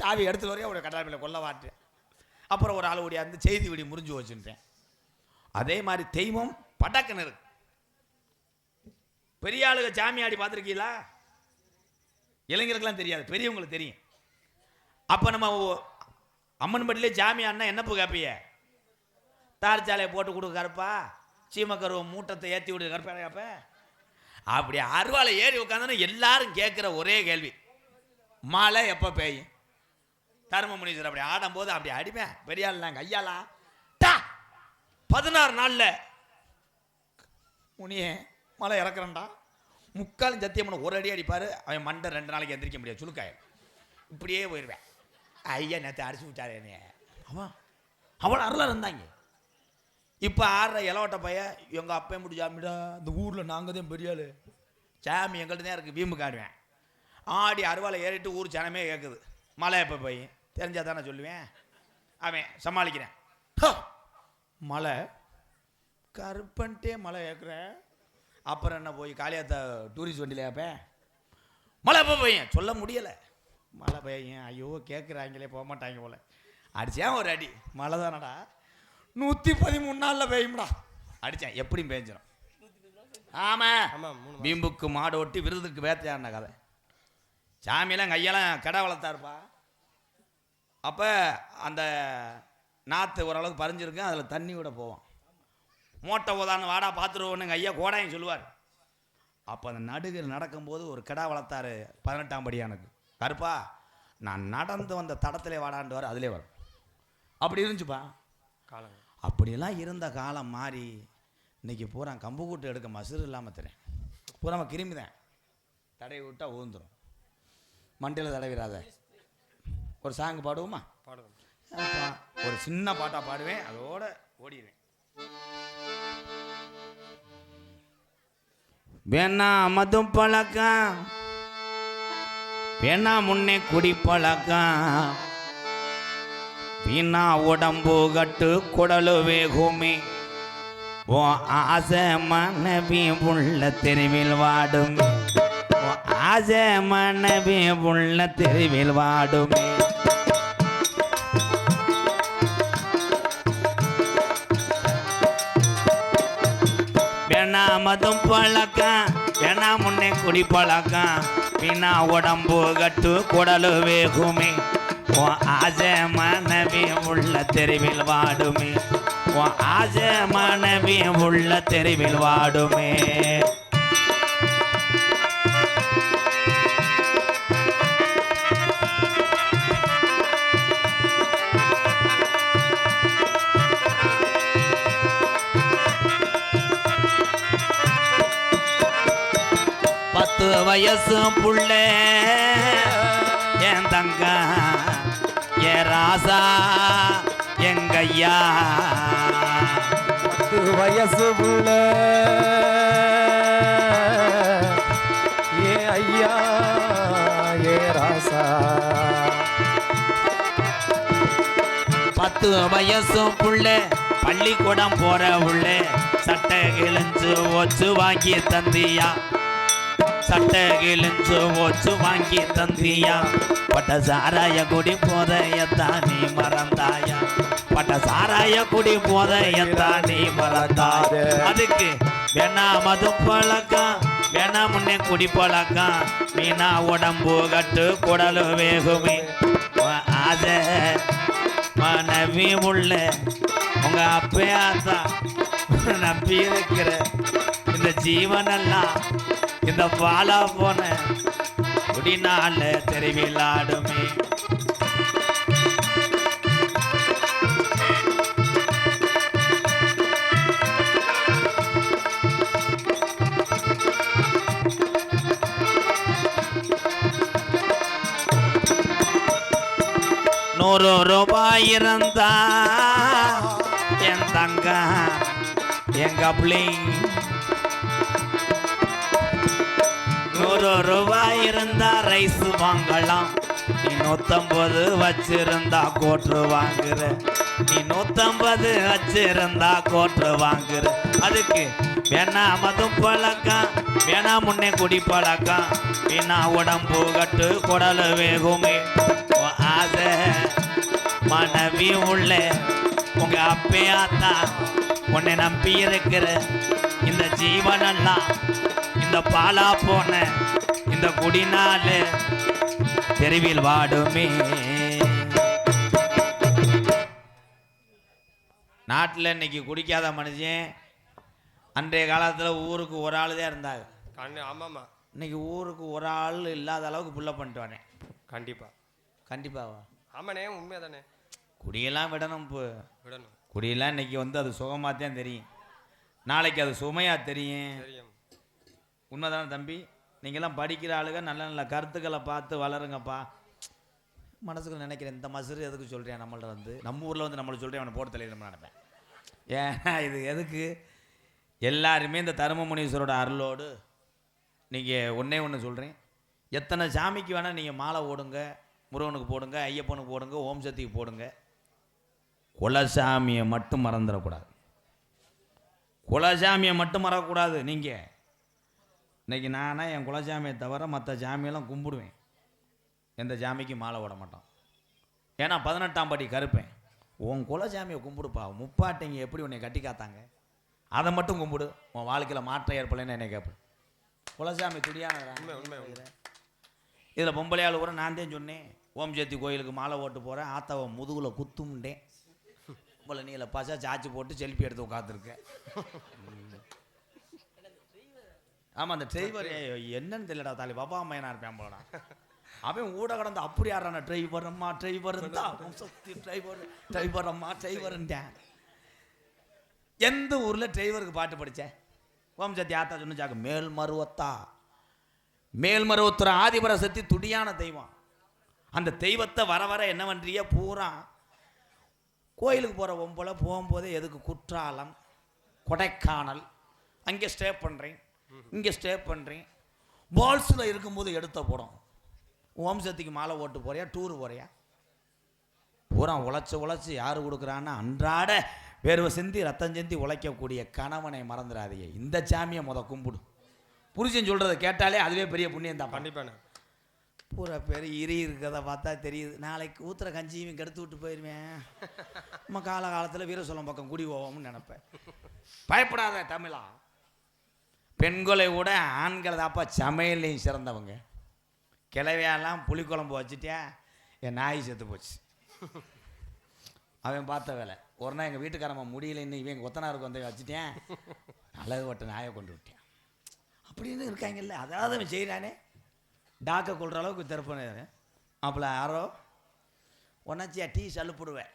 சாவி எடுத்து வரையும் அவருடைய கட்டாயத்தில் கொல்ல மாட்டேன் அப்புறம் ஒரு ஆள் ஓடியாந்து செய்தி விடி முறிஞ்சு வச்சுட்டேன் அதே மாதிரி தெய்வம் படக்குன்னு இருக்கு. பெரிய ஆளுங்க சாமி ஆடி பார்த்துருக்கீங்களா? இளைஞருக்கெல்லாம் தெரியாது பெரியவங்களுக்கு தெரியும். அப்போ நம்ம அம்மன்பட்டிலே அம்மன் பட்டிலே சாமி ஆடினா என்ன பூ கேட்பிய தார் சாலையை போட்டு கொடு கருப்பா. சீமக்கருவ மூட்டத்தை ஏற்றி விடு கருப்பா கேப்ப? அப்படி அருவாளை ஏறி உட்காந்தோன்னா எல்லாரும் கேட்குற ஒரே கேள்வி. மழை எப்போ பெய்யும்? தர்ம முனீஸ்வரர் அப்படி ஆடும்போது அப்படி அடிப்பேன். பெரிய ஆள்லாம் கையாலாம் டா! பதினாறு நாளில் முனியே மழை இறக்குறேன்டா. முக்காலும் சத்தியம் பண்ண ஒரு அடி அடிப்பார். அவன் மண்டை ரெண்டு நாளைக்கு எந்திரிக்க முடியாது. சுழுக்காயம் இப்படியே போயிடுவேன் ஐயா நேற்று அடிச்சு விட்டாரு என்னைய. அவன் அவள் அருளாக இருந்தாங்க. இப்போ ஆடுற இலவட்ட பையன் எங்கள் அப்பையும் முடிச்சாமிடா இந்த ஊரில் நாங்கள் தான் பெரிய ஆள் சாமி எங்கள்கிட்ட தான் இருக்குது வீம்பு காடுவேன் ஆடி அருவாலை ஏறிட்டு ஊர் ஜனமே கேட்குது மழை எப்போ பையன் தெரிஞ்சா தானே சொல்லுவேன். அவன் சமாளிக்கிறேன்! மழை கருப்பன்ட்டே மழை ஏற்கிறேன் அப்புறம் என்ன போய் காளியாத்த டூரிஸ்ட் வண்டியில் கேட்பேன் மழை எப்போ பையன் சொல்ல முடியலை. மழை பையன் ஐயோ கேட்குறாங்களே போக மாட்டாங்க போல. அடிச்சேன் ஒரு அடி. மழை தானடா. நூற்றி பதிமூணு நாளில் பெய்யும்டா. அடித்தேன் எப்படியும் பேஞ்சிடும் ஆமாம் வீம்புக்கு மாடு ஒட்டி விருதுக்கு வேத்தையான கதை. சாமியெல்லாம் கையெல்லாம் கடை வளர்த்தாருப்பா. அப்போ அந்த நாற்று ஓரளவுக்கு பறிஞ்சிருக்கு அதில் தண்ணி விட போவோம் மோட்டை உதாரணம் வாடா பார்த்துருவோன்னு ஐயா கோடாயும் சொல்லுவார். அப்போ அந்த நடுகர் நடக்கும்போது ஒரு கிடா வளர்த்தாரு பதினெட்டாம் படியானுக்கு கருப்பா நான் நடந்து வந்த தடத்திலே வாடாண்டுவார் அதிலே வரும். அப்படி இருந்துச்சுப்பா. காலங்க அப்படியெல்லாம் இருந்த காலம் மாறி இன்னைக்கு பூரா கம்பு கூட்டு எடுக்க மசுறு இல்லாமல் தரேன் பூரா கிருமி தான் தடவி விட்டா ஊந்துரும் மண்டையில் தடவிடாத. ஒரு சாங் பாடுவோமா? அப்பா, ஒரு சின்ன பாட்டா பாடுவேன் அதோட ஓடிடுவேன் வேணா மதும் பழக்கம் வேணா முன்னே குடி பழக்கம். வீணா உடம்பு கட்டு குடலு வேகுமே. ஓ ஆசை மனைவி உள்ள தெருவில் வாடுமே. ஓ ஆசை மனைவி உள்ள தெருவில் வாடுமே. மதம் பழக்கம். ஏன்னா முன்னே குடி பழக்கம். வீணா உடம்பு கட்டு குடலு வேகுமே. உன் ஆசை மனைவி உள்ள தெருவில் வாடுமே. உன் ஆசை மனைவி உள்ள தெருவில் வாடுமே. வயசு புள்ள. என் தங்க ஏ ராசா எங்கய்யா பத்து வயசு புள்ள. ஏ ஐயா ஏ ராசா. பத்து வயசு புள்ள. பள்ளிக்கூடம் போற உள்ள சட்டை கிழிஞ்சு ஒச்சு வாங்கி தந்தியா. சட்டை கிழிஞ்சு ஒச்சு வாங்கி தந்தியா? பட்ட சாராய குடி போதையத்தான் நீ மறந்தாயா? பட்ட சாராய குடி போதையத்தான் நீ மறந்தாய? அதுக்கு வேணா மது பழக்கம் வேணா முன்னே குடி பழக்கம். மீனா உடம்பு கட்டு குடலு வேகுமே. அத மனைவி உள்ள உங்க அப்பையாதான் நம்பி இருக்கிற இந்த ஜீவனெல்லாம் இந்த பாலா போன குடினால தெருவில் ஆடுமே நூறு ரூபாய் இருந்தா என் தங்க எங்க பிள்ளைங்க ஒரு ரூபாய் இருந்தா ரைஸ் வாங்கலாம். நீ நூத்தம்பது வச்சிருந்தா கோட்ரு வாங்குற. நீ நூத்தம்பது வச்சிருந்தா கோட்ரு வாங்குற. அதுக்கு வேணா மதும் பழக்கம் வேணா முன்னே குடி பழக்கம். வீணா உடம்பு கட்டு குடலு வேகுமே. ஆசை மனைவி உள்ள உங்க அப்பையாத்தா உன்னை நம்பி இருக்கிற இந்த ஜீவனெல்லாம் இந்த பாலா போன இந்த குடிநாள் தெருவில் வாடுமே. நாட்டில் இன்னைக்கு குடிக்காத மனுஷன் அன்றைய காலத்தில் ஊருக்கு ஒரு ஆள் தான் இருந்தாங்க. கண்ணு ஆமாம்மா. இன்னைக்கு ஊருக்கு ஒரு ஆள் இல்லாத அளவுக்கு புள்ள பண்ணிட்டு வரேன் கண்டிப்பா. கண்டிப்பாவா ஆமாண்ணே உண்மையா தானே குடியெல்லாம் விடணும் இப்போ விடணும். குடியெல்லாம் இன்னைக்கு வந்து அது சுகமாக தான் தெரியும். நாளைக்கு அது சுமையாக தெரியும். உண்மைதானே தம்பி நீங்களாம் படிக்கிற ஆளுங்க நல்ல நல்ல கருத்துக்களை பார்த்து வளருங்கப்பா. மனசுக்குள்ள நினைக்கிறேன் இந்த மசுறு எதுக்கு சொல்கிறேன் நம்மள்ட்ட வந்து? நம்ம ஊரில் வந்து நம்மளை சொல்கிறேன் அவனை போட்டு தலையிடணும்னு நினைப்பேன் ஏன்னா இது எதுக்கு? எல்லாருமே இந்த தருமமுனீஸ்வரோட அருளோடு நீங்கள் ஒன்றே ஒன்று சொல்கிறேன் எத்தனை சாமிக்கு வேணால் நீங்கள் மாலை ஓடுங்க முருகனுக்கு போடுங்க ஐயப்பனுக்கு போடுங்க ஓம் சக்திக்கு போடுங்க. குலசாமியை மட்டும் மறந்துடக்கூடாது. குலசாமியை மட்டும் மறக்கக்கூடாது நீங்கள் இன்னைக்கு நானா என் குலசாமியை தவிர மற்ற சாமியெல்லாம் கும்பிடுவேன். எந்த சாமிக்கு மாலை ஓட மாட்டோம். ஏன்னா பதினெட்டாம் படி கருப்பேன். உன் குலசாமியை கும்பிடுப்பா. முப்பாட்டைங்க எப்படி உன்னை கட்டி காத்தாங்க? அதை மட்டும் கும்பிடு. உன் வாழ்க்கையில் மாற்றம் ஏற்படலைன்னு என்னை கேட்பேன் குலசாமி துடியான இதில் பொம்பளையாள் கூட நான் தான் சொன்னேன். ஓம் சக்தி கோயிலுக்கு மாலை ஓட்டு போகிறேன் ஆத்தாவை முதுகுல குத்தும்ட்டேன். போல நீல பசா சாச்சி போட்டு செல்ஃபி எடுத்து உட்காந்துருக்கேன் ஆமாம் அந்த டிரைவர் என்னன்னு தெரியலடா தாலி பாபா அம்மையனா இருப்பேன் போலடா. அவன் ஊட கடந்து அப்படி ஆடுறான டிரைவர் அம்மா driver Shakti driver driver amma டிரைவர்ன்ட்டேன் எந்த ஊரில் டிரைவருக்கு பாட்டு படித்தேன் ஓம் சக்தி ஆத்தா சொன்னாக்க மேல் மருவத்தா. மேல்மருவத்துற ஆதிபர சக்தி துடியான தெய்வம். அந்த தெய்வத்தை வர வர என்ன பண்றிய? பூரா கோயிலுக்கு போகிற ஒம்போல போகும்போதே எதுக்கு? குற்றாலம் கொடைக்கானல் அங்கே ஸ்டே பண்ணுறேன் இங்கே ஸ்டே பண்ணுறேன் பால்ஸில் இருக்கும்போது எடுத்த படம். ஓம் சக்திக்கு மாலை ஓட்டு போறியா? டூர் போறியா? பூரா உழைச்சி உழைச்சி யார் கொடுக்குறான்னா அன்றாட வேர்வை சிந்தி ரத்தம் சிந்தி உழைக்கக்கூடிய கணவனை மறந்துடாதீங்க இந்த சாமியை முத கும்பிடு. புருஷன் சொல்கிறத கேட்டாலே அதுவே பெரிய புண்ணியம் தான். கண்டிப்பாண்ணே. பூரா பேர் இரி இருக்கிறத பார்த்தா தெரியுது. நாளைக்கு ஊத்துற கஞ்சியும் கெடுத்து விட்டு போயிடுவேன் நம்ம காலகாலத்தில் வீரசோளம் பக்கம் குடி போவோம்னு நினைப்பேன். பயப்படாத தமிழா. பெண்களை விட ஆண்கள் தாப்பா சமையல்லையும் சிறந்தவங்க. கிளவையெல்லாம் புளிக்குழம்பு வச்சுட்டியா என் நாய் செத்து போச்சு. அவன் பார்த்த வேலை. ஒரு நாள் எங்கள் வீட்டுக்காரம்மா முடியலன்னு இவன் கொத்தனாருக்கு வந்து வச்சுட்டேன் அழகு ஒட்ட நாயை கொண்டு விட்டேன். அப்படின்னு இருக்காங்கல்ல அதாவது அவன் செய்கிறானே டாக்க கொள்கிற அளவுக்கு திருப்பணி மாப்பிள்ள யாரோ? ஒன்னாச்சியா டீ சலுப்பிடுவேன்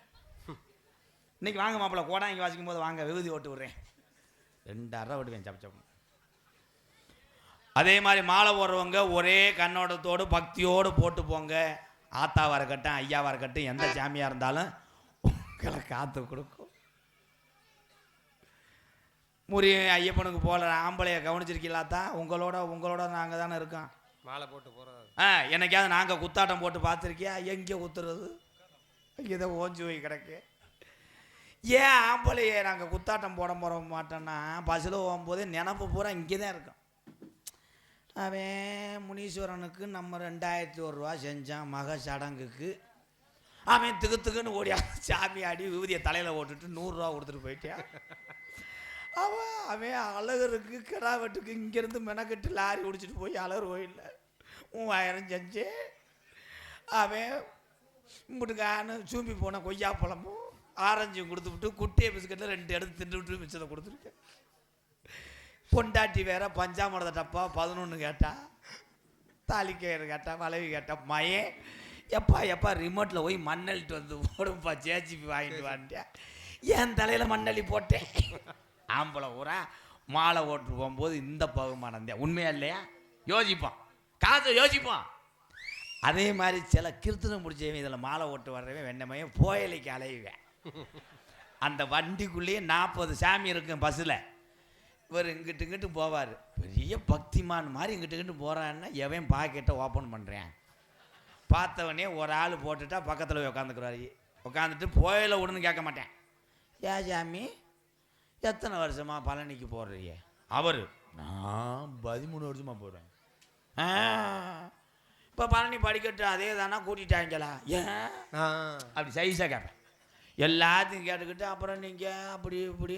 இன்னைக்கு வாங்க மாப்பிள்ள கோடாங்கி வாசிக்கும் போது வாங்க விபூதி ஓட்டு விடுறேன். ரெண்டு அரை விடுவேன் சப் சப்பு அதே மாதிரி மாலை போடுறவங்க ஒரே கண்ணோட்டத்தோடு பக்தியோடு போட்டு போங்க. ஆத்தாவாக இருக்கட்டும் ஐயாவாக இருக்கட்டும் எந்த சாமியாக இருந்தாலும் உங்களை காத்து கொடுக்கும். முறி ஐயப்பனுக்கு போகிற ஆம்பளைய கவனிச்சிருக்கீங்களா தான் உங்களோட உங்களோட நாங்கள் தானே இருக்கோம். மாலை போட்டு போகிறது ஆ என்னைக்காவது நாங்கள் குத்தாட்டம் போட்டு பார்த்துருக்கியா? எங்கே குத்துறது? இதை ஓஞ்சி போய் கிடக்கு. ஏன் ஆம்பளையே நாங்கள் குத்தாட்டம் போட போற மாட்டோன்னா பஸ்ஸில் போகும்போது நினப்பு பூரா இங்கே தான் இருக்கும். அவன் முனீஸ்வரனுக்கு நம்ம ரெண்டாயிரத்தி ஒரு ரூபா செஞ்சான் மக சடங்குக்கு. அவன் திகு திகுன்னு ஓடியா சாமி ஆடி விபதியை தலையில் ஓட்டுட்டு நூறுரூவா கொடுத்துட்டு போயிட்டான். அவன் அவன் அழகருக்கு கிடா வெட்டுக்கு இங்கேருந்து மெனக்கட்டு லாரி பிடிச்சிட்டு போய் அழகர் கோயிலில். மூவாயிரம் செஞ்சு அவன் இம்புட்டுக்கான சூம்பி போன கொய்யா பழமும் ஆரஞ்சும் கொடுத்துவிட்டு குட்டியை பிஸ்கட்டில் ரெண்டு எடுத்து தின்று விட்டு மிச்சத்தை கொடுத்துருக்கேன். பொண்டாட்டி வேற பஞ்சாமிரத டப்பா பதினொன்று கேட்டா தாலிக்கயிறு கேட்டா வளவி கேட்டா மயே எப்பா எப்பா ரிமோட்டில் போய் மண்ணள்ளிட்டு வந்து போடும்பா ஜேஜிபி வாங்கிட்டு வந்துட்டேன் என் தலையில் மண்ணள்ளி போட்டேன். ஆம்பளை ஊரா மாலை ஓட்டு போகும்போது இந்த பகுமானம் தான் உண்மையா இல்லையா? யோசிப்பான். காசை யோசிப்பான். அதே மாதிரி சில கிருத்தனம் முடிச்சவன் இதில் மாலை ஓட்டு வர்றவன் வெண்ணமையும் புயலைக்கு அலைவேன் அந்த வண்டிக்குள்ளேயே நாற்பது சாமி இருக்கும் பஸ்ஸில் இவர் இங்கிட்டு இங்கிட்டு போவார். பெரிய பக்திமான் மாதிரி இங்கிட்டு இங்கிட்டு போகிறான்னா எவன் பாக்கெட்டை ஓப்பன் பண்ணுறேன் பார்த்தவனே ஒரு ஆள் போட்டுட்டா பக்கத்தில் போய் உட்காந்துக்கிறாரு உட்காந்துட்டு புயல விடுன்னு கேட்க மாட்டேன். ஏ சாமி எத்தனை வருஷமா பழனிக்கு போடுறீங்க அவர் நான் பதிமூணு வருஷமா போடுறேன் இப்போ பழனி படிக்கட்டு அதே தானே கூட்டிட்டாங்களா ஏன் அப்படி சைஸாக கேட்பேன். எல்லாத்தையும் கேட்டுக்கிட்டு அப்புறம் நீங்கள் அப்படி இப்படி